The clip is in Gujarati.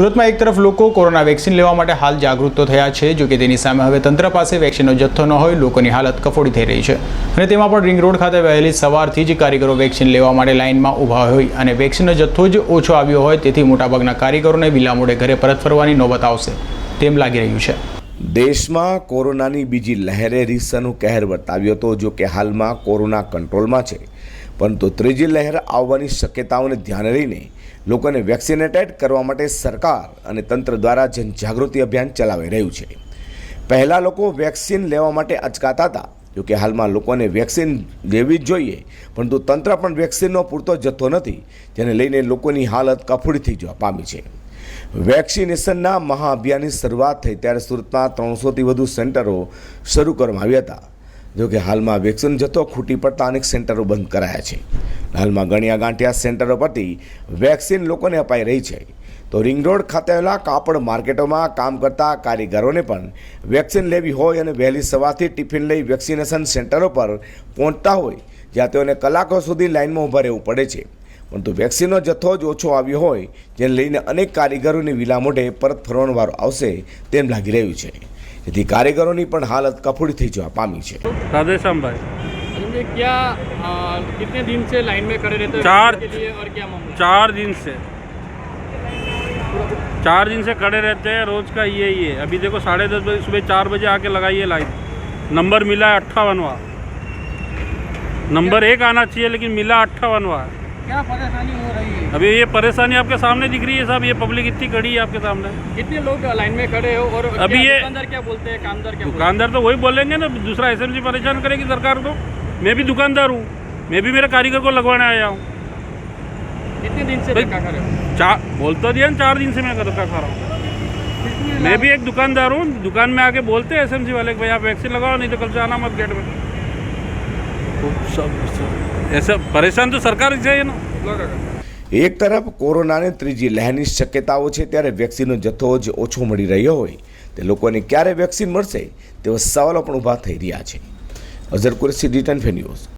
સુરતમાં એક તરફ લોકો કોરોના વેક્સિન લેવા માટે હાલ જાગૃત તો થયા છે જો કે તેની સામે હવે તંત્ર પાસે વેક્સિનનો જથ્થો ન હોય, લોકોની હાલત કફોડી થઈ રહી છે. અને તેમાં પણ રિંગ રોડ ખાતે વહેલી સવારથી જ કારીગરો વેક્સિન લેવા માટે લાઇનમાં ઊભા હોય અને વેક્સિનનો જથ્થો જ ઓછો આવ્યો હોય, તેથી મોટાભાગના કારીગરોને વિલામોડે ઘરે પરત ફરવાની નોબત આવશે, તેમ લાગી રહ્યું છે. દેશમાં કોરોનાની બીજી લહેરે રીસાનું કહેર વર્તાવ્યો હતો, જો કે હાલમાં કોરોના કંટ્રોલમાં છે. પરંતુ ત્રીજી લહેર આવવાની શક્યતાઓને ધ્યાને લઈને લોકોને વેક્સિનેટેડ કરવા માટે સરકાર અને તંત્ર દ્વારા જનજાગૃતિ અભિયાન ચલાવી રહ્યું છે. પહેલાં લોકો વેક્સિન લેવા માટે અચકાતા હતા જોકે હાલમાં લોકોને વેક્સિન લેવી જ જોઈએ, પરંતુ તંત્ર પણ વેક્સિનનો પૂરતો જથ્થો નથી, જેને લઈને લોકોની હાલત કફોડી થઈ જવા પામી છે. વેક્સિનેશનના મહાઅભિયાનની શરૂઆત થઈ ત્યારે સુરતમાં ત્રણસોથી વધુ સેન્ટરો શરૂ કરવામાં આવ્યા હતા. જોકે હાલમાં વેક્સિન જથ્થો ખૂટી પડતા અનેક સેન્ટરો બંધ કરાયા છે. હાલમાં ગણ્યા ગાંઠિયા સેન્ટરો પરથી વેક્સિન લોકોને અપાઈ રહી છે. તો રિંગ રોડ ખાતે આવેલા કાપડ માર્કેટોમાં કામ કરતા કારીગરોને પણ વેક્સિન લેવી હોય અને વહેલી સવારથી ટિફિન લઈ વેક્સિનેશન સેન્ટરો પર પહોંચતા હોય, જ્યાં તેઓને કલાકો સુધી લાઇનમાં ઊભા રહેવું પડે છે. પરંતુ વેક્સિનનો જથ્થો જ ઓછો આવ્યો હોય જેને લઈને અનેક કારીગરોની વિલામોઢે પરત ફરવાનો વારો આવશે તેમ લાગી રહ્યું છે જેથી કારીગરોની પણ હાલત કફોડી થઈ જવા પામી છે राधेश्याम भाई अरुण जी क्या आ, कितने दिन से लाइन में खड़े रहते हो चार- वैक्सीन के लिए और क्या मामला चार दिन से चार दिन से खड़े रहते हैं रोज का ये ही है अभी देखो साढ़े दस बजे सुबह चार बजे आके लगाइए लाइन नंबर मिला है अट्ठावनवा नंबर एक आना चाहिए लेकिन मिला अट्ठावनवा क्या परेशानी हो रही है? अभी ये परेशानी आपके सामने दिख रही है साहब ये पब्लिक इतनी खड़ी है आपके सामने। कितने लोग लाइन में खड़े हो और अभी ये- दुकानदार क्या बोलते हैं कामदार क्या दुकानदार तो वही बोलेंगे ना दूसरा एस परेशान करेगी सरकार को। मैं भी दुकानदार हूँ मैं भी मेरे कारीगर को लगवाने आया हूँ। कितने दिन से हो? चार बोल तो दिया चार दिन से मैं धक्का खा रहा हूँ। मैं भी एक दुकानदार हूँ दुकान में आके बोलते हैं एसएमसी वाले भाई आप वैक्सीन लगाओ नहीं तो कल से आना मत गेट में। तो सब ऐसा परेशान तो सरकार से है ना। એક તરફ કોરોનાની ત્રીજી લહેરની શક્યતાઓ છે ત્યારે વેક્સિનનો જથ્થો જ ઓછો મળી રહ્યો હોય, તે લોકોને ક્યારે વેક્સિન મળશે તેવા સવાલો પણ ઊભા થઈ રહ્યા છે. અઝર કુરેશી ફે ન્યૂઝ.